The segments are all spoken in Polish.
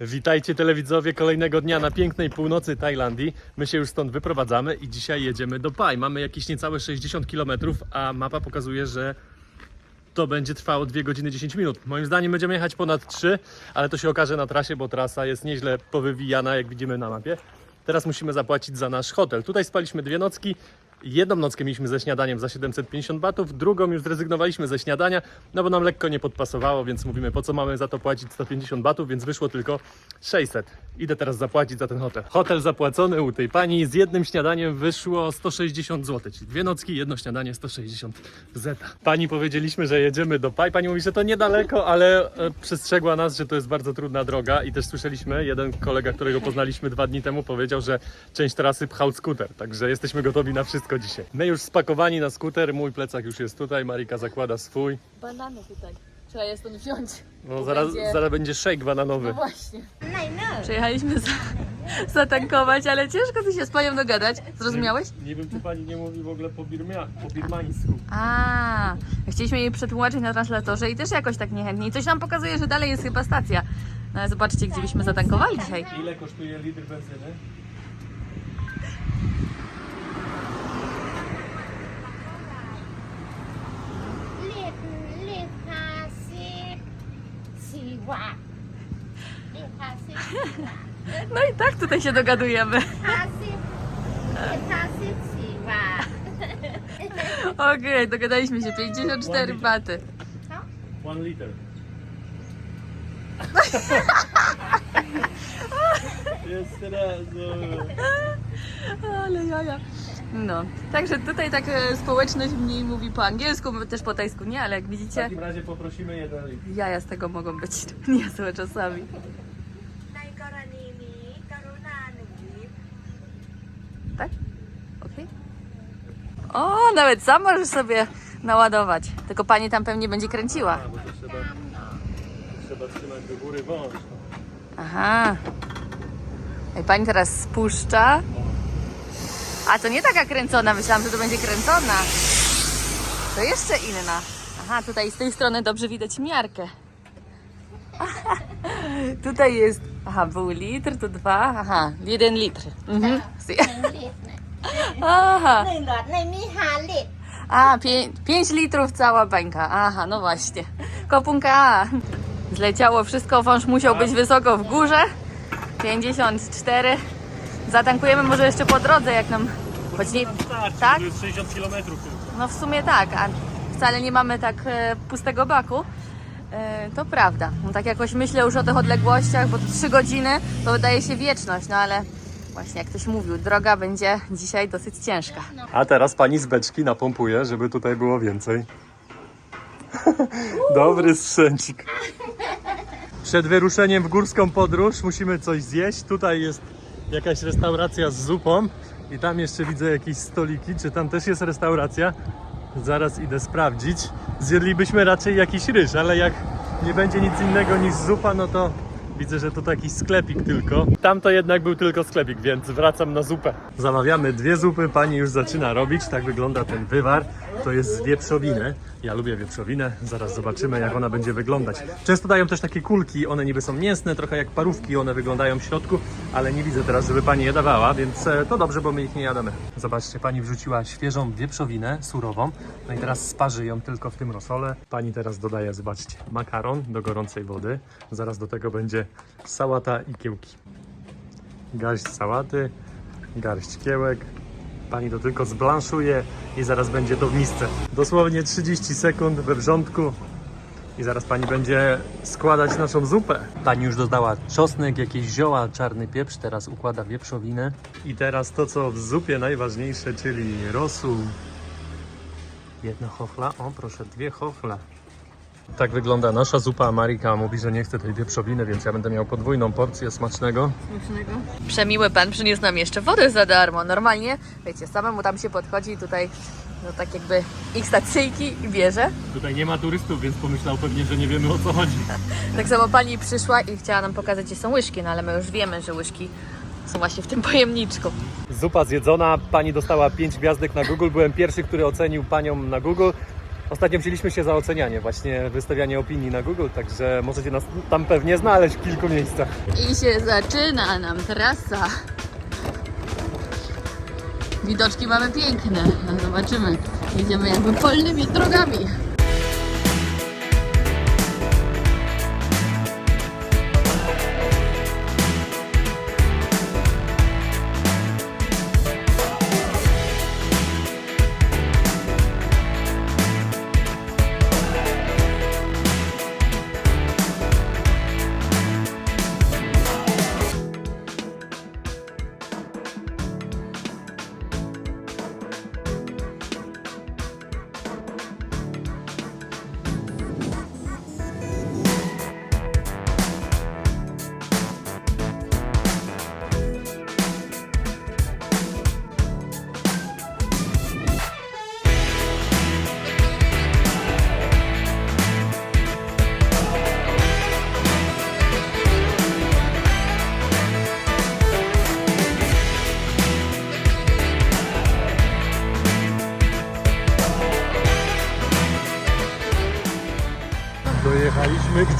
Witajcie telewidzowie kolejnego dnia na pięknej północy Tajlandii. My się już stąd wyprowadzamy i dzisiaj jedziemy do Pai. Mamy jakieś niecałe 60 km, a mapa pokazuje, że to będzie trwało 2 godziny 10 minut. Moim zdaniem będziemy jechać ponad 3, ale to się okaże na trasie, bo trasa jest nieźle powywijana, jak widzimy na mapie. Teraz musimy zapłacić za nasz hotel. Tutaj spaliśmy dwie nocki. Jedną nockę mieliśmy ze śniadaniem za 750 batów, drugą już zrezygnowaliśmy ze śniadania, no bo nam lekko nie podpasowało, więc mówimy, po co mamy za to płacić 150 batów, więc wyszło tylko 600. Idę teraz zapłacić za ten hotel. Hotel zapłacony u tej pani z jednym śniadaniem wyszło 160 zł, czyli dwie nocki, jedno śniadanie 160 zeta. Pani powiedzieliśmy, że jedziemy do Pai. Pani mówi, że to niedaleko, ale e, przestrzegła nas, że to jest bardzo trudna droga i też słyszeliśmy, jeden kolega, którego poznaliśmy dwa dni temu powiedział, że część trasy pchał skuter, także jesteśmy gotowi na wszystko dzisiaj. My już spakowani na skuter, mój plecak już jest tutaj, Marika zakłada swój. Banany tutaj. Trzeba je stąd wziąć. No zaraz, będzie- zaraz będzie shake bananowy. No właśnie. Przyjechaliśmy za, zatankować, ale ciężko tu się z panią dogadać. Zrozumiałeś? Nie wiem, czy pani nie mówi w ogóle po, birmia, po birmańsku. A, chcieliśmy jej przetłumaczyć na translatorze i też jakoś tak niechętnie. I coś nam pokazuje, że dalej jest chyba stacja. No ale zobaczcie, gdzie byśmy zatankowali dzisiaj. Ile kosztuje litr benzyny? No i tak tutaj się dogadujemy. Okej, dogadaliśmy się. 54 baty. One liter. Jeszcze raz. Ale jaja. No, także tutaj tak e, społeczność mniej mówi po angielsku, też po tajsku nie, ale jak W widzicie, takim razie poprosimy jeden litr. jaja z tego mogą być niezłe czasami. ในกรณีนี้กรุณาหนึ่งลิตร Tak? Okej. O, nawet sam możesz sobie naładować. Tylko pani tam pewnie będzie kręciła. A, bo to trzeba, trzeba trzymać do góry wąż. Aha. I pani teraz spuszcza. A to nie taka kręcona, myślałam, że to będzie kręcona. To jeszcze inna. Aha, tutaj z tej strony dobrze widać miarkę. tutaj jest, aha, był litr, tu dwa, aha, jeden litr. Mhm. หนึ่งลิตรนะ Aha. หนึ่งหลอดในมีห้าลิตร A, 5 litrów cała bańka. Aha, no właśnie. Kopunka. Zleciało wszystko, wąż musiał być wysoko w górze. 54. Zatankujemy może jeszcze po drodze, jak nam... Choć nie... Starczy, Tak? to jest 60 km tylko. No w sumie tak, a wcale nie mamy tak e, pustego baku. E, to prawda. No, tak jakoś myślę już o tych odległościach, bo to 3 godziny to wydaje się wieczność, no ale właśnie jak ktoś mówił, droga będzie dzisiaj dosyć ciężka. A teraz pani z beczki napompuje, żeby tutaj było więcej. Dobry strzęcik. Przed wyruszeniem w górską podróż musimy coś zjeść. Tutaj jest jakaś restauracja z zupą i tam jeszcze widzę jakieś stoliki. Czy tam też jest restauracja? Zaraz idę sprawdzić. Zjedlibyśmy raczej jakiś ryż, ale jak nie będzie nic innego niż zupa, no to widzę, że to taki sklepik tylko. Tam to jednak był tylko sklepik, więc wracam na zupę. Zamawiamy dwie zupy, pani już zaczyna robić. Tak wygląda ten wywar. To jest z wieprzowiny. Ja lubię wieprzowinę, zaraz zobaczymy jak ona będzie wyglądać. Często dają też takie kulki, one niby są mięsne, trochę jak parówki, one wyglądają w środku, ale nie widzę teraz, żeby pani je dawała, więc e, to dobrze, bo my ich nie jadamy. Zobaczcie, pani wrzuciła świeżą wieprzowinę, surową, no i teraz sparzy ją tylko w tym rosole. Pani teraz dodaje, zobaczcie, makaron do gorącej wody, zaraz do tego będzie sałata i kiełki. Garść sałaty, garść kiełek, Pani to tylko zblanszuje i zaraz będzie to w misce. Dosłownie 30 sekund we wrzątku i zaraz pani będzie składać naszą zupę. Pani już dodała czosnek, jakieś zioła, czarny pieprz, teraz układa wieprzowinę. I teraz to, co w zupie najważniejsze, czyli rosół. Jedna chofla, o proszę, dwie chofle. Tak wygląda nasza zupa. Marika mówi, że nie chce tej wieprzowiny, więc ja będę miał podwójną porcję smacznego. Przemiły pan przyniósł nam jeszcze wodę za darmo. Normalnie, wiecie, samemu tam się podchodzi i tutaj, no tak jakby ich stacyjki i bierze. Tutaj nie ma turystów, więc pomyślał pewnie, że nie wiemy o co chodzi. Tak samo pani przyszła i chciała nam pokazać, gdzie są łyżki, no ale my już wiemy, że łyżki są właśnie w tym pojemniczku. Zupa zjedzona, pani dostała 5 gwiazdek na Google. Byłem pierwszy, który ocenił panią na Google. Ostatnio wzięliśmy się za ocenianie, właśnie wystawianie opinii na Google, także możecie nas tam pewnie znaleźć w kilku miejscach. I się zaczyna nam trasa. Widoczki mamy piękne. Zobaczymy. Jedziemy jakby polnymi drogami.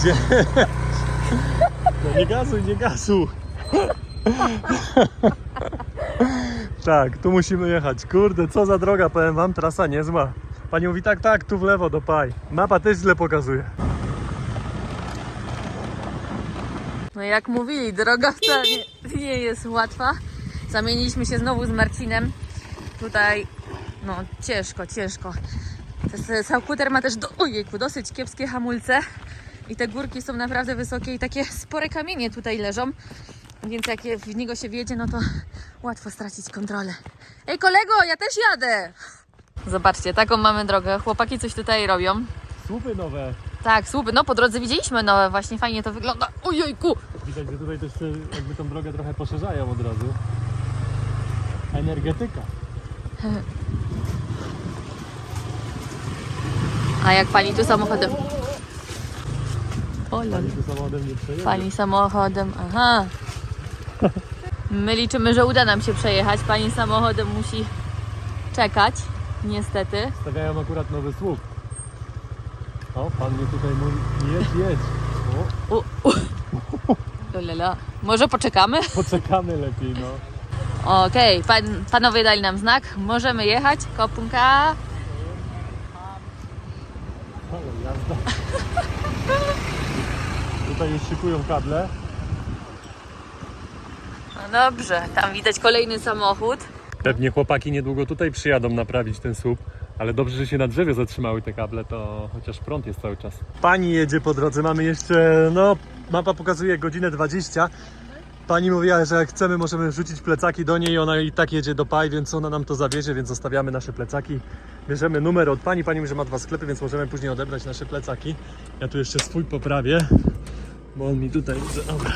Gdzie? No nie gazuj, nie gazu. Tak, tu musimy jechać. Kurde, co za droga, powiem wam, trasa niezła. Pani mówi tak, tak, tu w lewo do Paj. Mapa też źle pokazuje. No jak mówili, droga wcale nie, jest łatwa. Zamieniliśmy się znowu z Marcinem. Tutaj, no ciężko, ciężko. Ten Saukuter ma też, do, ojejku, dosyć kiepskie hamulce. I te górki są naprawdę wysokie i takie spore kamienie tutaj leżą. Więc jak w niego się wjedzie, no to łatwo stracić kontrolę. Ej kolego, ja też jadę! Zobaczcie, taką mamy drogę. Chłopaki coś tutaj robią. Słupy nowe. Tak, słupy. No po drodze widzieliśmy, no właśnie fajnie to wygląda. Ojejku! Widać, że tutaj też jakby tą drogę trochę poszerzają od razu. Energetyka. A jak pani tu samochodem? O, lol. Pani samochodem nie przejedzie. Pani samochodem, aha. My liczymy, że uda nam się przejechać. Pani samochodem musi czekać, niestety. Stawiają akurat nowy słup. O, pan mnie tutaj mówi, jedź, jedź. O, U, u. Może poczekamy? poczekamy lepiej, no. Okej, pan, panowie dali nam znak. Możemy jechać. Kopunka. Ale jazda. Tutaj szykują kable. No dobrze, tam widać kolejny samochód. Pewnie chłopaki niedługo tutaj przyjadą naprawić ten słup. Ale dobrze, że się na drzewie zatrzymały te kable, to chociaż prąd jest cały czas. Pani jedzie po drodze, mamy jeszcze, no, mapa pokazuje godzinę 20. Pani mówiła, że jak chcemy, możemy wrzucić plecaki do niej, ona i tak jedzie do Paj, więc ona nam to zawiezie, więc zostawiamy nasze plecaki. Bierzemy numer od pani, pani mówi, że ma dwa sklepy, więc możemy później odebrać nasze plecaki. Ja tu jeszcze swój poprawię, bo on mi tutaj, dobra,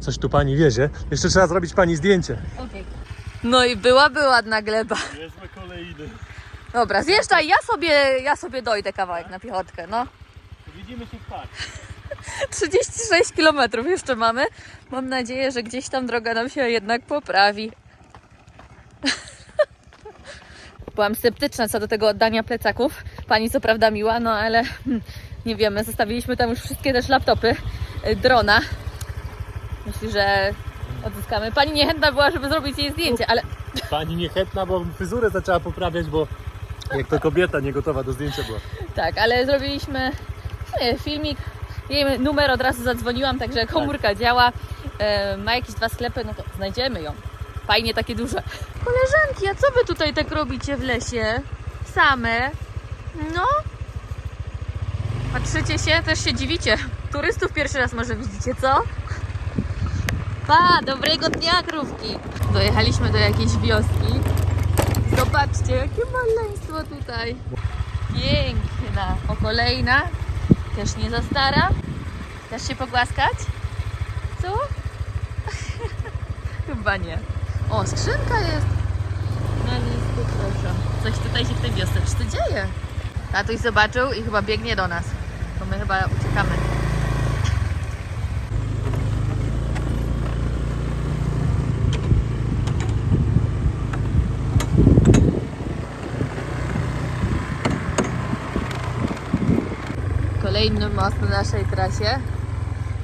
coś tu pani wiezie. Jeszcze trzeba zrobić pani zdjęcie. No i byłaby ładna gleba. Niezłe kolejny. Dobra, zjeżdżaj, ja sobie, ja sobie dojdę kawałek na piechotkę, no. Widzimy się w parku. 36 km jeszcze mamy. Mam nadzieję, że gdzieś tam droga nam się jednak poprawi. Byłam sceptyczna co do tego oddania plecaków. Pani co prawda miła, no ale hmm, nie wiemy, zostawiliśmy tam już wszystkie też laptopy, drona. Myślę, że odzyskamy. Pani niechętna była, żeby zrobić jej zdjęcie, ale Pani niechętna, bo fryzurę zaczęła poprawiać, bo jak to kobieta nie gotowa do zdjęcia była. tak, ale zrobiliśmy nie, filmik. Jej numer od razu zadzwoniłam, także komórka działa. E, ma jakieś dwa sklepy, no to znajdziemy ją. Fajnie takie duże. Koleżanki, a co wy tutaj tak robicie w lesie? Same? No? Patrzycie się, też się dziwicie. Turystów pierwszy raz może widzicie, co? Pa, dobrego dnia, krówki. Dojechaliśmy do jakiejś wioski. Zobaczcie, jakie maleństwo tutaj. Piękna. O, kolejna. Też nie za stara. Chcesz się pogłaskać? Co? Chyba nie. O, skrzynka jest. Na listku, proszę. Coś tutaj się w tej wioseczce dzieje. Tatuś zobaczył i chyba biegnie do nas. To my chyba uciekamy. Kolejny most na naszej trasie.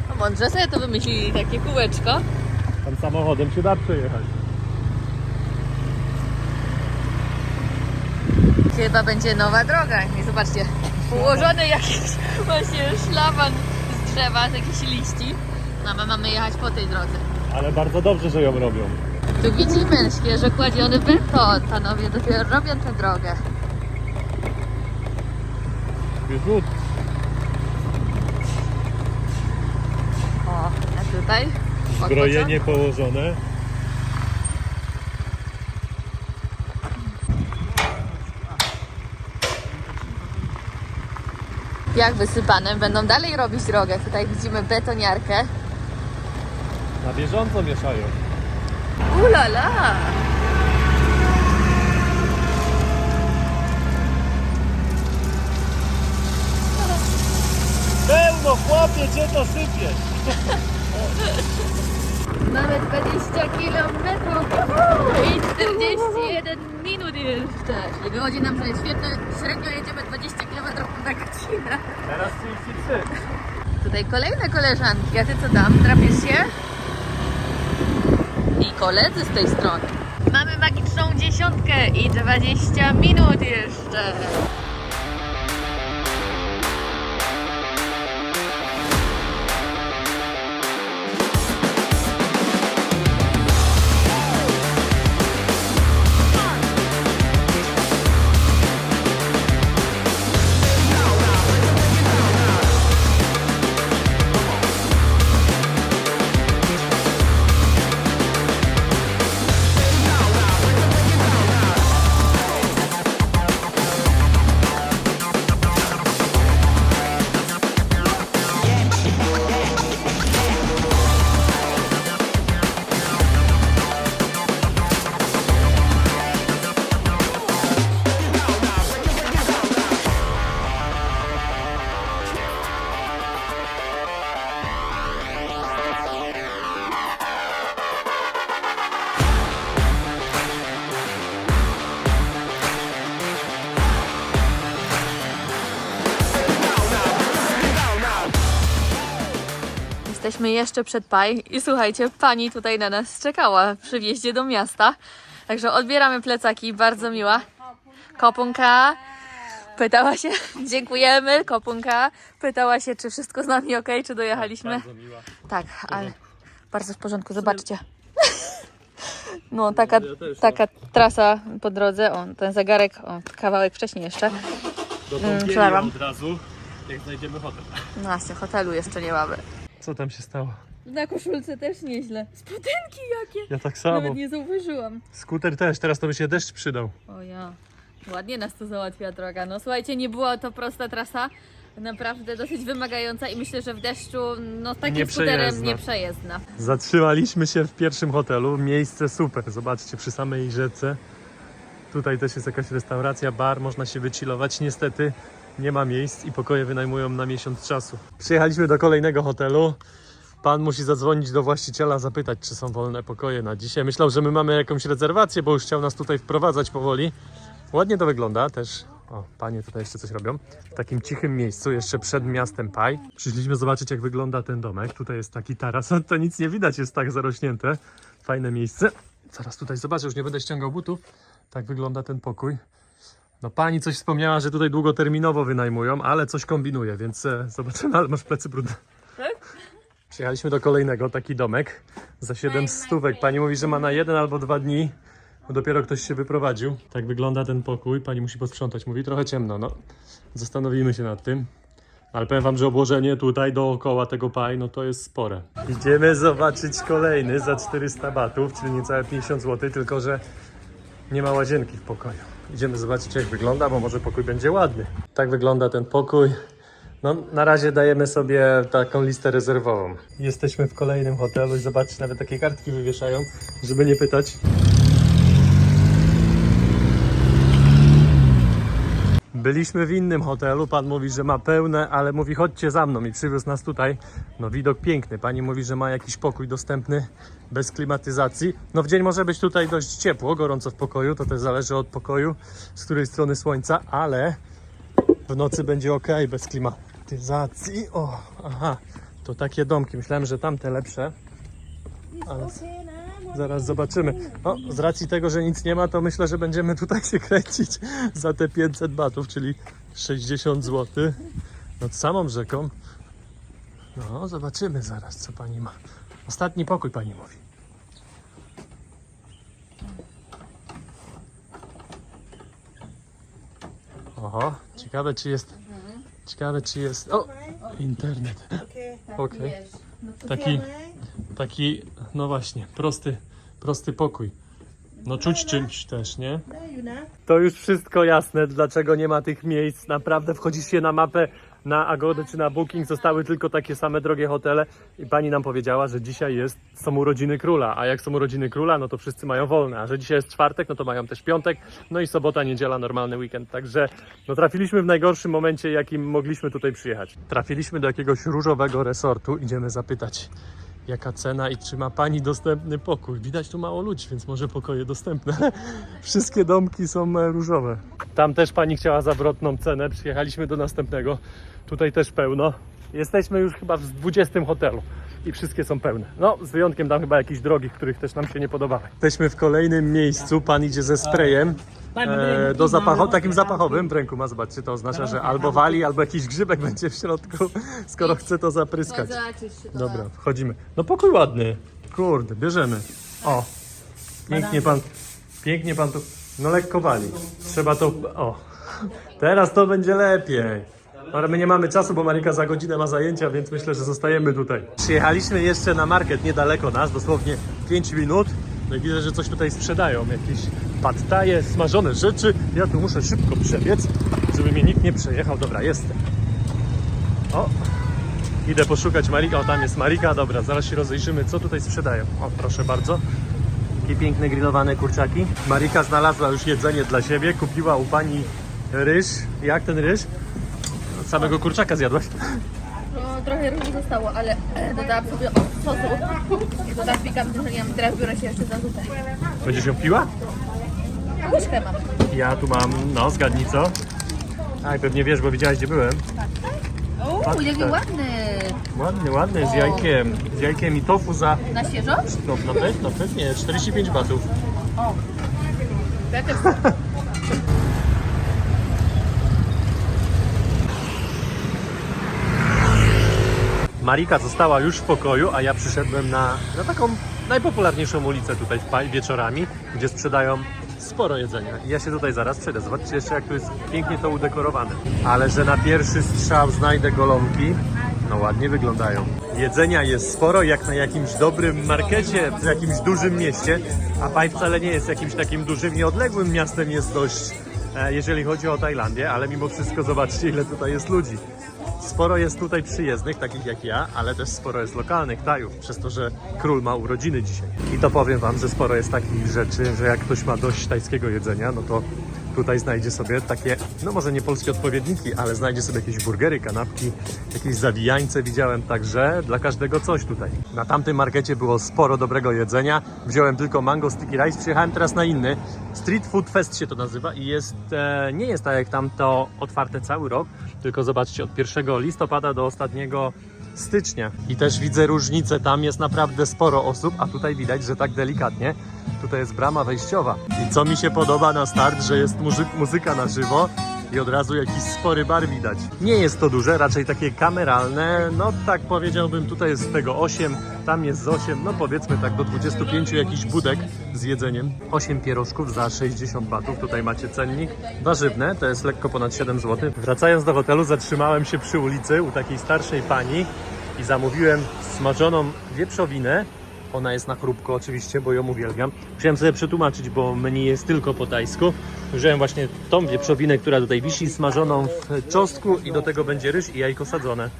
No mądrze sobie to wymyślili, takie kółeczko. Tam samochodem się da przejechać. Chyba będzie nowa droga. I zobaczcie, ułożony jakiś właśnie szlaban z drzewa, z jakichś liści. No, my mamy jechać po tej drodze. Ale bardzo dobrze, że ją robią. Tu widzimy świeżo kładziony beton. Panowie dopiero robią tę drogę. Jest lód. O, a tutaj? Zbrojenie położone. Jak wysypane. Będą dalej robić drogę. Tutaj widzimy betoniarkę. Na bieżąco mieszają. Ulala! Pełno, chłopie, cię to sypie. Mamy 20 kilometrów i 41 minut jeszcze. I wychodzi nam, że średnio jedziemy 20 kilometrów na godzinę. Teraz 33. Tutaj kolejne koleżanki, a ty co tam? Drapiesz się? I koledzy z tej strony. Mamy magiczną dziesiątkę i 20 minut jeszcze. Jesteśmy jeszcze przed Paj i słuchajcie, pani tutaj na nas czekała przy wjeździe do miasta. Także odbieramy plecaki, bardzo miła. Kopunka pytała się, dziękujemy, Kopunka pytała się, czy wszystko z nami ok, czy dojechaliśmy. Bardzo miła. Tak, ale bardzo w porządku, zobaczcie. No, taka, też, taka trasa po drodze, o, ten zegarek, o, kawałek wcześniej jeszcze. Do Mm, od razu, jak znajdziemy hotel. No właśnie, hotelu jeszcze nie mamy. Co tam się stało? Na koszulce też nieźle. Spodenki jakie! Ja tak samo. Nawet nie zauważyłam. Skuter też, teraz to by się deszcz przydał. O ja. Ładnie nas tu załatwia droga. No słuchajcie, nie była to prosta trasa. Naprawdę dosyć wymagająca i myślę, że w deszczu no takim Nieprzejezdna. skuterem nieprzejezdna. Zatrzymaliśmy się w pierwszym hotelu. Miejsce super. Zobaczcie, przy samej rzece. Tutaj też jest jakaś restauracja, bar, można się wychillować. Niestety nie ma miejsc i pokoje wynajmują na miesiąc czasu. Przyjechaliśmy do kolejnego hotelu. Pan musi zadzwonić do właściciela, zapytać, czy są wolne pokoje na dzisiaj. Myślał, że my mamy jakąś rezerwację, bo już chciał nas tutaj wprowadzać powoli. Ładnie to wygląda też. O, panie tutaj jeszcze coś robią. W takim cichym miejscu, jeszcze przed miastem Paj. Przyszliśmy zobaczyć, jak wygląda ten domek. Tutaj jest taki taras, to nic nie widać, jest tak zarośnięte. Fajne miejsce. Zaraz tutaj zobaczę, już nie będę ściągał butów. Tak wygląda ten pokój. No pani coś wspomniała, że tutaj długoterminowo wynajmują, ale coś kombinuje, więc e, zobaczymy, ale masz plecy brudne. Przyjechaliśmy do kolejnego, taki domek za 7 stówek. Pani mówi, że ma na jeden albo dwa dni, bo dopiero ktoś się wyprowadził. Tak wygląda ten pokój. Pani musi posprzątać. Mówi trochę ciemno, no. Zastanowimy się nad tym. Ale powiem wam, że obłożenie tutaj dookoła tego paj, no to jest spore. Idziemy zobaczyć kolejny za 400 batów, czyli niecałe 50 zł, tylko że nie ma łazienki w pokoju. Idziemy zobaczyć jak wygląda, bo może pokój będzie ładny. Tak wygląda ten pokój. No, na razie dajemy sobie taką listę rezerwową. Jesteśmy w kolejnym hotelu i zobaczcie, nawet takie kartki wywieszają, żeby nie pytać. Byliśmy w innym hotelu, pan mówi, że ma pełne, ale mówi chodźcie za mną i przywiózł nas tutaj. No widok piękny, pani mówi, że ma jakiś pokój dostępny bez klimatyzacji. No w dzień może być tutaj dość ciepło, gorąco w pokoju, to też zależy od pokoju, z której strony słońca, ale w nocy będzie ok bez klimatyzacji. O, aha, to takie domki. Myślałem, że tamte lepsze. Ale zaraz zobaczymy. O, z racji tego, że nic nie ma, to myślę, że będziemy tutaj się kręcić za te 500 batów, czyli 60 zł nad samą rzeką. No, zobaczymy zaraz, co pani ma. Ostatni pokój pani mówi. Oho, ciekawe czy jest. Ciekawe czy jest. O! Internet. Okej. Taki, taki, no właśnie, prosty, prosty pokój. No czuć czymś też, nie? To już wszystko jasne, dlaczego nie ma tych miejsc. Naprawdę wchodzi się na mapę na Agodę czy na Booking, zostały tylko takie same drogie hotele i pani nam powiedziała, że dzisiaj jest, są urodziny króla, a jak są urodziny króla, no to wszyscy mają wolne, a że dzisiaj jest czwartek, no to mają też piątek, no i sobota, niedziela, normalny weekend, także no trafiliśmy w najgorszym momencie, jakim mogliśmy tutaj przyjechać. Trafiliśmy do jakiegoś różowego resortu, idziemy zapytać jaka cena i czy ma pani dostępny pokój. Widać tu mało ludzi, więc może pokoje dostępne. Wszystkie domki są e, różowe. Tam też pani chciała zawrotną cenę. Przyjechaliśmy do następnego. Tutaj też pełno. Jesteśmy już chyba w 20 hotelu i wszystkie są pełne. No, z wyjątkiem tam chyba jakichś drogich, których też nam się nie podobały. Jesteśmy w kolejnym miejscu. Pan idzie ze sprayem. E, do zapachu, takim zapachowym w ręku ma, zobaczcie, to oznacza, że albo wali, albo jakiś grzybek będzie w środku, skoro chce to zapryskać. Dobra, wchodzimy. No pokój ładny. Kurde, bierzemy. O, pięknie pan, pięknie pan tu, no lekko wali. Trzeba to, o, teraz to będzie lepiej. Ale my nie mamy czasu, bo Marika za godzinę ma zajęcia, więc myślę, że zostajemy tutaj. Przyjechaliśmy jeszcze na market niedaleko nas, dosłownie 5 minut. No i widzę, że coś tutaj sprzedają, jakieś pattaje, smażone rzeczy. Ja tu muszę szybko przebiec, żeby mnie nikt nie przejechał. Dobra, jestem. O, Idę poszukać Marika. O, tam jest Marika. Dobra, zaraz się rozejrzymy, co tutaj sprzedają. O, proszę bardzo. Takie piękne grillowane kurczaki. Marika znalazła już jedzenie dla siebie. Kupiła u pani ryż. Jak ten ryż? Samego kurczaka zjadłaś? No, trochę różnie zostało, ale e, dodałam sobie sosu. I to tak pikantny, że nie wiem, teraz biorę się jeszcze za zupę. Będziesz ją piła? Łyżkę mam. Ja tu mam, no zgadnij co? Aj, pewnie wiesz, bo widziałeś gdzie byłem. Uuu, jaki tak. ładny. Ładny, ładny, z jajkiem. Z jajkiem i tofu za, Na świeżo? no, no, pe- no pewnie, 45 batów. O. Ja też Marika została już w pokoju, a ja przyszedłem na, na taką najpopularniejszą ulicę tutaj w wieczorami, gdzie sprzedają sporo jedzenia. Ja się tutaj zaraz przejdę. Zobaczcie jeszcze, jak tu jest pięknie to udekorowane. Ale że na pierwszy strzał znajdę golonki, no ładnie wyglądają. Jedzenia jest sporo, jak na jakimś dobrym markecie, w jakimś dużym mieście, a Paj wcale nie jest jakimś takim dużym, nieodległym miastem, jest dość, e, jeżeli chodzi o Tajlandię, ale mimo wszystko zobaczcie, ile tutaj jest ludzi. Sporo jest tutaj przyjezdnych, takich jak ja, ale też sporo jest lokalnych Tajów, przez to, że król ma urodziny dzisiaj. I to powiem Wam, że sporo jest takich rzeczy, że jak ktoś ma dość tajskiego jedzenia, no to tutaj znajdzie sobie takie, no może nie polskie odpowiedniki, ale znajdzie sobie jakieś burgery, kanapki, jakieś zawijańce widziałem, także dla każdego coś tutaj. Na tamtym markecie było sporo dobrego jedzenia, wziąłem tylko mango sticky rice, przyjechałem teraz na inny, Street Food Fest się to nazywa i jest, e, nie jest tak jak tam to otwarte cały rok, tylko zobaczcie, od 1 listopada do ostatniego stycznia. I też widzę różnicę, tam jest naprawdę sporo osób, a tutaj widać, że tak delikatnie. Tutaj jest brama wejściowa. I co mi się podoba na start, że jest muzy- muzyka na żywo i od razu jakiś spory bar widać. Nie jest to duże, raczej takie kameralne, no tak powiedziałbym, tutaj jest z tego 8, tam jest z 8, no powiedzmy tak do 25 jakiś budek z jedzeniem. 8 pierożków za 60 batów, tutaj macie cennik. Warzywne, to jest lekko ponad 7 zł. Wracając do hotelu zatrzymałem się przy ulicy u takiej starszej pani i zamówiłem smażoną wieprzowinę. Ona jest na chrupko oczywiście, bo ją uwielbiam. Musiałem sobie przetłumaczyć, bo menu jest tylko po tajsku. Wziąłem właśnie tą wieprzowinę, która tutaj wisi, smażoną w czosnku i do tego będzie ryż i jajko sadzone.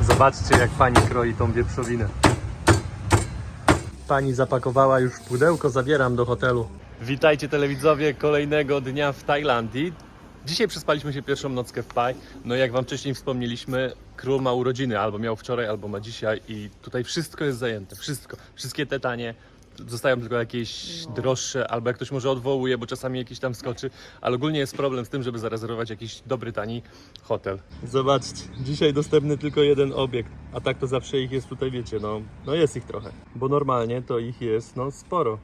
Zobaczcie, jak pani kroi tą wieprzowinę. Pani zapakowała już pudełko, zabieram do hotelu. Witajcie telewidzowie kolejnego dnia w Tajlandii. Dzisiaj przespaliśmy się pierwszą nockę w Pai. No jak wam wcześniej wspomnieliśmy, król ma urodziny, albo miał wczoraj, albo ma dzisiaj i tutaj wszystko jest zajęte, wszystko. Wszystkie te tanie, zostają tylko jakieś droższe, albo jak ktoś może odwołuje, bo czasami jakiś tam skoczy, ale ogólnie jest problem z tym, żeby zarezerwować jakiś dobry, tani hotel. Zobaczcie, dzisiaj dostępny tylko jeden obiekt, a tak to zawsze ich jest tutaj, wiecie, no, no jest ich trochę, bo normalnie to ich jest, no sporo.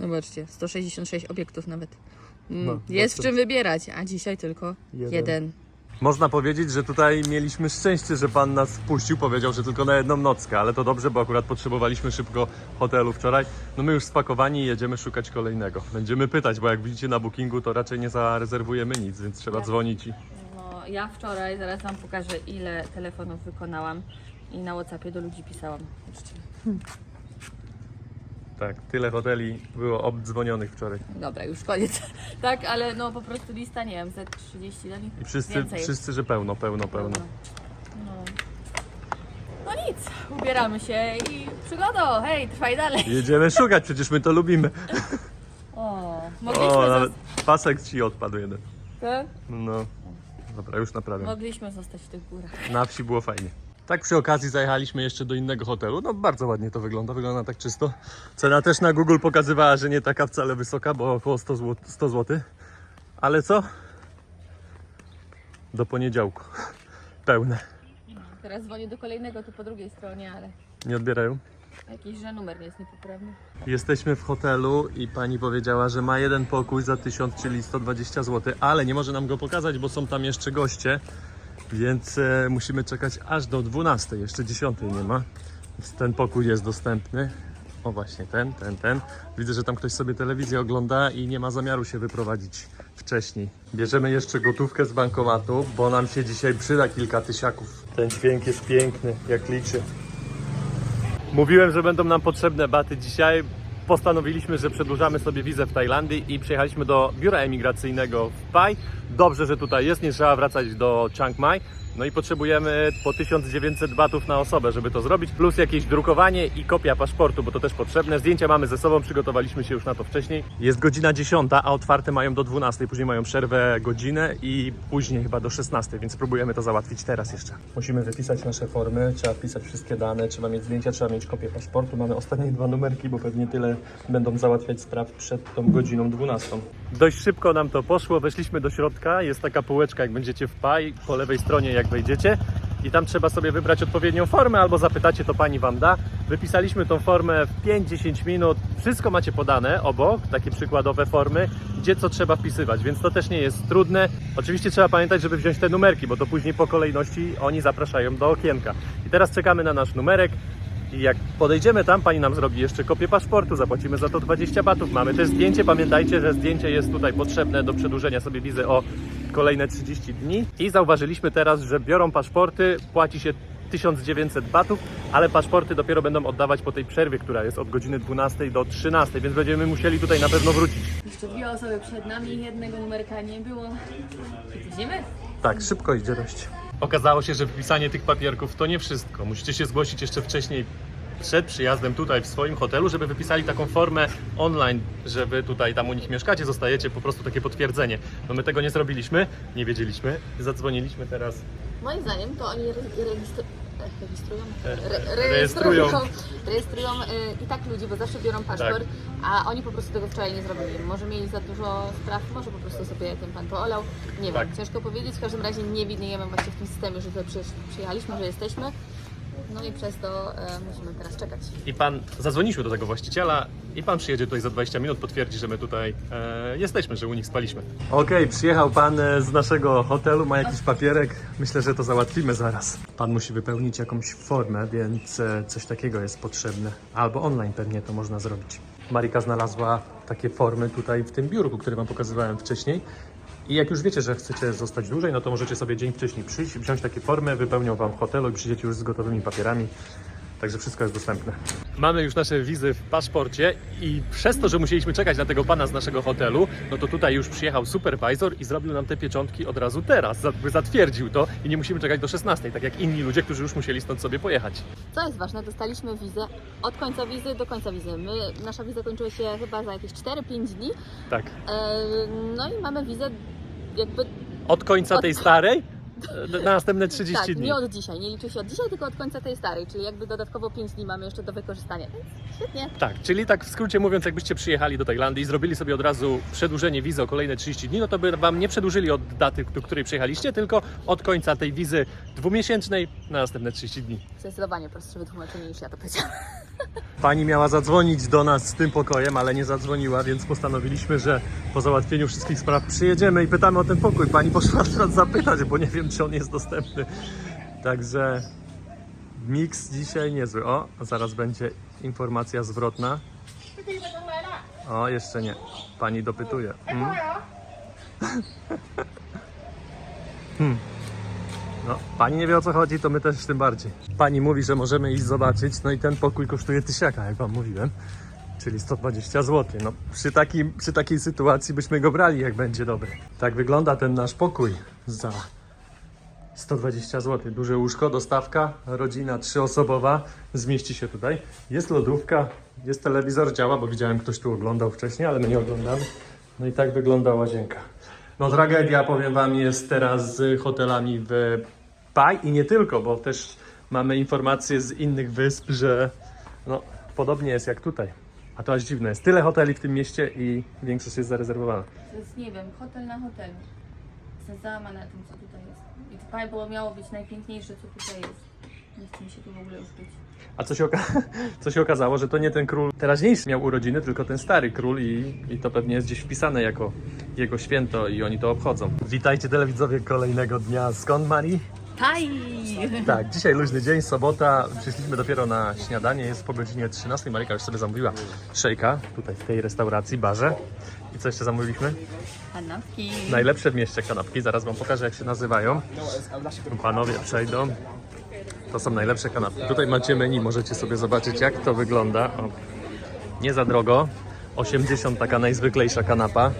Zobaczcie, 166 obiektów nawet. Mm, No, jest w bardzo- czym wybierać, a dzisiaj tylko Jeden. jeden. Można powiedzieć, że tutaj mieliśmy szczęście, że pan nas wpuścił. Powiedział, że tylko na jedną nockę, ale to dobrze, bo akurat potrzebowaliśmy szybko hotelu wczoraj. No my już spakowani i jedziemy szukać kolejnego. Będziemy pytać, bo jak widzicie na bookingu, to raczej nie zarezerwujemy nic, więc trzeba dzwonić i No, ja wczoraj, zaraz Wam pokażę ile telefonów wykonałam i na Whatsappie do ludzi pisałam. Zobaczcie. Tak, tyle hoteli było obdzwonionych wczoraj. Dobra, już koniec. tak, ale no po prostu lista, nie wiem, ze 30 dla nich. I wszyscy, Więcej. wszyscy, że pełno, pełno, pełno. No. no nic, ubieramy się i przygoda, hej, trwaj dalej. Jedziemy szukać, przecież my to lubimy. O, mogliśmy, O, nawet pasek ci odpadł jeden. tak? No, dobra, już naprawiam. mogliśmy zostać w tych górach. Na wsi było fajnie. Tak przy okazji zajechaliśmy jeszcze do innego hotelu. No bardzo ładnie to wygląda, wygląda tak czysto. Cena też na Google pokazywała, że nie taka wcale wysoka, bo około 100 zł. 100 zł. Ale co? Do poniedziałku. Pełne. Teraz dzwonię do kolejnego tu po drugiej stronie, ale Nie odbierają? jakiś, że numer jest niepoprawny. Jesteśmy w hotelu i pani powiedziała, że ma jeden pokój za 1000, czyli 120 zł, ale nie może nam go pokazać, bo są tam jeszcze goście, więc e, musimy czekać aż do 12. Jeszcze 10 nie ma. Więc ten pokój jest dostępny. O właśnie, ten, ten, ten. Widzę, że tam ktoś sobie telewizję ogląda i nie ma zamiaru się wyprowadzić wcześniej. Bierzemy jeszcze gotówkę z bankomatu, bo nam się dzisiaj przyda kilka tysiaków. Ten dźwięk jest piękny, jak liczy. Mówiłem, że będą nam potrzebne baty dzisiaj. Postanowiliśmy, że przedłużamy sobie wizę w Tajlandii i przyjechaliśmy do biura emigracyjnego w Pai. Dobrze, że tutaj jest, nie trzeba wracać do Chiang Mai. No i potrzebujemy po 1900 batów na osobę, żeby to zrobić, plus jakieś drukowanie i kopia paszportu, bo to też potrzebne. Zdjęcia mamy ze sobą, przygotowaliśmy się już na to wcześniej. Jest godzina 10, a otwarte mają do 12, później mają przerwę godzinę i później chyba do 16, więc spróbujemy to załatwić teraz jeszcze. Musimy wypisać nasze formy, trzeba wpisać wszystkie dane, trzeba mieć zdjęcia, trzeba mieć kopię paszportu. Mamy ostatnie dwa numerki, bo pewnie tyle będą załatwiać spraw przed tą godziną 12. Dość szybko nam to poszło, weszliśmy do środka, jest taka półeczka, jak będziecie w PAI, po lewej stronie jak wejdziecie i tam trzeba sobie wybrać odpowiednią formę albo zapytacie, to pani wam da. Wypisaliśmy tą formę w 5-10 minut, wszystko macie podane obok, takie przykładowe formy, gdzie co trzeba wpisywać, więc to też nie jest trudne. Oczywiście trzeba pamiętać, żeby wziąć te numerki, bo to później po kolejności oni zapraszają do okienka. I teraz czekamy na nasz numerek, i jak podejdziemy tam, pani nam zrobi jeszcze kopię paszportu, zapłacimy za to 20 batów. Mamy też zdjęcie, pamiętajcie, że zdjęcie jest tutaj potrzebne do przedłużenia sobie wizy o kolejne 30 dni. I zauważyliśmy teraz, że biorą paszporty, płaci się 1900 batów, ale paszporty dopiero będą oddawać po tej przerwie, która jest od godziny 12 do 13, więc będziemy musieli tutaj na pewno wrócić. Jeszcze dwie osoby przed nami, jednego numerka nie było. Idziemy? Tak, szybko idzie dość. Okazało się, że wpisanie tych papierków to nie wszystko. Musicie się zgłosić jeszcze wcześniej przed przyjazdem tutaj w swoim hotelu, żeby wypisali taką formę online, że wy tutaj tam u nich mieszkacie, zostajecie po prostu takie potwierdzenie. No my tego nie zrobiliśmy, nie wiedzieliśmy. Zadzwoniliśmy teraz. Moim zdaniem to oni re- registru- e, rejestrują, E, re- rejestrują. rejestrują e, i tak ludzi, bo zawsze biorą paszport, a oni po prostu tego wczoraj nie zrobili. Może mieli za dużo spraw, może po prostu sobie ten pan poolał. Nie Tak. wiem, ciężko powiedzieć. W każdym razie nie widniejemy właśnie w tym systemie, że tutaj przyjechaliśmy, że jesteśmy. No i przez to e, musimy teraz czekać. I pan zadzwoniliśmy do tego właściciela i pan przyjedzie tutaj za 20 minut, potwierdzi, że my tutaj e, jesteśmy, że u nich spaliśmy. Okej, przyjechał pan e, z naszego hotelu, ma jakiś papierek. Myślę, że to załatwimy zaraz. Pan musi wypełnić jakąś formę, więc e, coś takiego jest potrzebne. Albo online pewnie to można zrobić. Marika znalazła takie formy tutaj w tym biurku, które wam pokazywałem wcześniej. I jak już wiecie, że chcecie zostać dłużej, no to możecie sobie dzień wcześniej przyjść, wziąć takie formy, wypełnią wam w hotelu i przyjdziecie już z gotowymi papierami. Także wszystko jest dostępne. Mamy już nasze wizy w paszporcie i przez to, że musieliśmy czekać na tego pana z naszego hotelu, no to tutaj już przyjechał supervisor i zrobił nam te pieczątki od razu teraz. Zatwierdził to i nie musimy czekać do 16, tak jak inni ludzie, którzy już musieli stąd sobie pojechać. Co jest ważne, dostaliśmy wizę od końca wizy do końca wizy. My, nasza wiza kończyła się chyba za jakieś 4-5 dni. Tak. E, no i mamy wizę jakby Od końca Od- tej starej na następne 30 tak, dni. nie od dzisiaj, nie liczy się od dzisiaj, tylko od końca tej starej, czyli jakby dodatkowo 5 dni mamy jeszcze do wykorzystania. Więc świetnie. Tak, czyli tak w skrócie mówiąc, jakbyście przyjechali do Tajlandii i zrobili sobie od razu przedłużenie wizy o kolejne 30 dni, no to by wam nie przedłużyli od daty, do której przyjechaliście, tylko od końca tej wizy dwumiesięcznej na następne 30 dni. Zdecydowanie prostsze wytłumaczenie niż ja to powiedziałam. Pani miała zadzwonić do nas z tym pokojem, ale nie zadzwoniła, więc postanowiliśmy, że po załatwieniu wszystkich spraw przyjedziemy i pytamy o ten pokój. Pani poszła teraz zapytać, bo nie wiem, czy on jest dostępny. Także miks dzisiaj niezły. O, zaraz będzie informacja zwrotna. O, jeszcze nie. Pani dopytuje. Mm. Hmm. No, pani nie wie o co chodzi, to my też tym bardziej. Pani mówi, że możemy iść zobaczyć, no i ten pokój kosztuje tysiaka, jak wam mówiłem, czyli 120 zł. No, przy, takim, przy takiej sytuacji byśmy go brali, jak będzie dobry. Tak wygląda ten nasz pokój za 120 zł. Duże łóżko, dostawka, rodzina trzyosobowa, zmieści się tutaj. Jest lodówka, jest telewizor, działa, bo widziałem ktoś tu oglądał wcześniej, ale my nie oglądamy. No i tak wygląda łazienka. No tragedia, powiem Wam, jest teraz z hotelami w Pai i nie tylko, bo też mamy informacje z innych wysp, że no, podobnie jest jak tutaj. A to aż dziwne jest. Tyle hoteli w tym mieście i większość jest zarezerwowana. To jest, nie wiem, hotel na hotelu. Jestem załamana na tym, co tutaj jest. I tutaj było miało być najpiękniejsze, co tutaj jest. Nie chce mi się tu w ogóle już być. A co się, oka- co się okazało, że to nie ten król teraźniejszy miał urodziny, tylko ten stary król i, i to pewnie jest gdzieś wpisane jako jego święto i oni to obchodzą. Witajcie telewidzowie kolejnego dnia. Skąd Mari? Taj! Tak, dzisiaj luźny dzień, sobota. Przyszliśmy dopiero na śniadanie, jest po godzinie 13. Marika już sobie zamówiła szejka tutaj w tej restauracji, barze. I co jeszcze zamówiliśmy? Kanapki. Najlepsze w mieście kanapki, zaraz Wam pokażę jak się nazywają. Panowie przejdą. To są najlepsze kanapki. Tutaj macie menu, możecie sobie zobaczyć jak to wygląda. O, nie za drogo. 80 taka najzwyklejsza kanapa.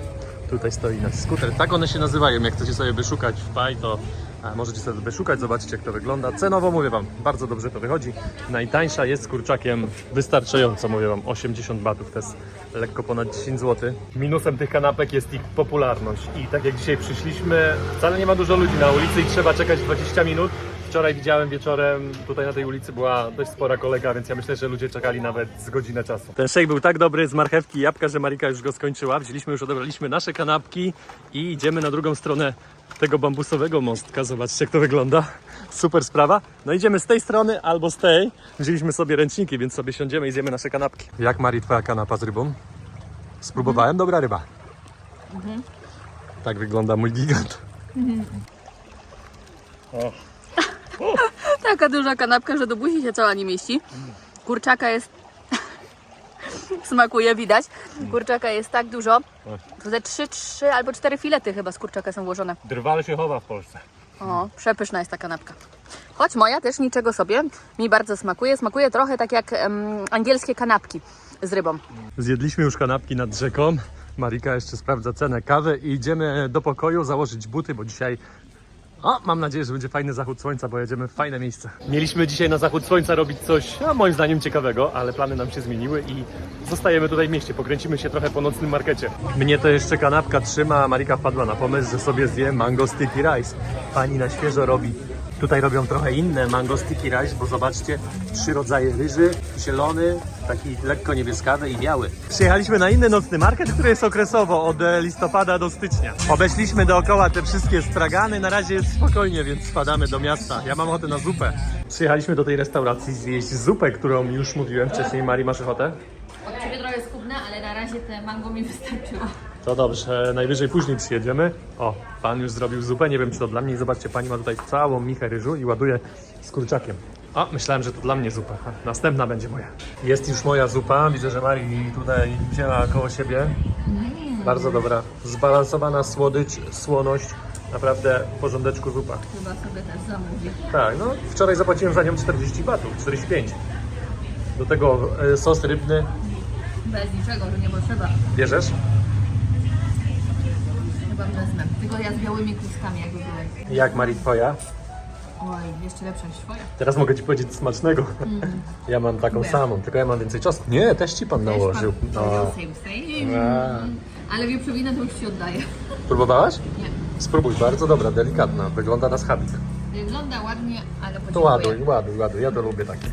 Tutaj stoi nasz skuter. Tak one się nazywają. Jak chcecie sobie wyszukać w Pai, to a, możecie sobie wyszukać, zobaczyć jak to wygląda. Cenowo mówię Wam, bardzo dobrze to wychodzi. Najtańsza jest z kurczakiem wystarczająco, mówię Wam, 80 batów, to jest lekko ponad 10 zł. Minusem tych kanapek jest ich popularność i tak jak dzisiaj przyszliśmy, wcale nie ma dużo ludzi na ulicy i trzeba czekać 20 minut. Wczoraj widziałem wieczorem, tutaj na tej ulicy była dość spora kolejka, więc ja myślę, że ludzie czekali nawet z godzinę czasu. Ten shake był tak dobry z marchewki i jabłka, że Marika już go skończyła. Wzięliśmy już, odebraliśmy nasze kanapki i idziemy na drugą stronę tego bambusowego mostka. Zobaczcie, jak to wygląda. Super sprawa. No idziemy z tej strony albo z tej. Wzięliśmy sobie ręczniki, więc sobie siądziemy i zjemy nasze kanapki. Jak Mari, twoja kanapa z rybą? Spróbowałem, dobra ryba. Tak wygląda mój gigant. O, Taka duża kanapka, że do buzi się cała nie mieści. Kurczaka jest... Smakuje, widać. Kurczaka jest tak dużo. To ze 3, 3 albo 4 filety chyba z kurczaka są włożone. drwal się chowa w Polsce. O, przepyszna jest ta kanapka. Choć moja też niczego sobie. Mi bardzo smakuje. Smakuje trochę tak jak em, angielskie kanapki z rybą. Zjedliśmy już kanapki nad rzeką. Marika jeszcze sprawdza cenę kawy i idziemy do pokoju założyć buty, bo dzisiaj. O, mam nadzieję, że będzie fajny zachód słońca, bo jedziemy w fajne miejsce. Mieliśmy dzisiaj na zachód słońca robić coś, no, moim zdaniem ciekawego, ale plany nam się zmieniły i zostajemy tutaj w mieście. Pokręcimy się trochę po nocnym markecie. Mnie to jeszcze kanapka trzyma, a Marika wpadła na pomysł, że sobie zje mango sticky rice. Pani na świeżo robi. Tutaj robią trochę inne mango sticky rice, bo zobaczcie, trzy rodzaje ryży, zielony, taki lekko niebieskawy i biały. Przyjechaliśmy na inny nocny market, który jest okresowo od e, listopada do stycznia. Obeszliśmy dookoła te wszystkie stragany, na razie jest spokojnie, więc spadamy do miasta. Ja mam ochotę na zupę. Przyjechaliśmy do tej restauracji zjeść zupę, którą już mówiłem wcześniej. Mari, masz ochotę? Od Ciebie trochę skubne, ale na razie te mango mi wystarczyło. To dobrze, najwyżej później przyjedziemy. O, pan już zrobił zupę, nie wiem czy to dla mnie. Zobaczcie, pani ma tutaj całą michę ryżu i ładuje z kurczakiem. O, myślałem, że to dla mnie zupa. Następna będzie moja. Jest już moja zupa. Widzę, że Marii tutaj wzięła koło siebie. Bardzo dobra. Zbalansowana słodycz, słoność. Naprawdę w porządeczku zupa. Chyba sobie też zamówię. Tak, no wczoraj zapłaciłem za nią 40 batów, 45. Do tego e, sos rybny. Bez niczego, że nie potrzeba. Bierzesz? Chyba wezmę. Tylko ja z białymi kluskami jakby były. Jak Marii twoja? Oj, jeszcze lepsza niż twoja. Teraz mogę ci powiedzieć smacznego. Ja mam taką samą, tylko ja mam więcej czosnku. Nie, też ci pan nałożył. No. No. Same, same. A. Ale wieprzowinę to już ci oddaję. Próbowałaś? Nie. Spróbuj, bardzo dobra, delikatna. Wygląda na schabik. Wygląda ładnie, ale To ładuj, ładuj, ładuj. Ja to lubię takie.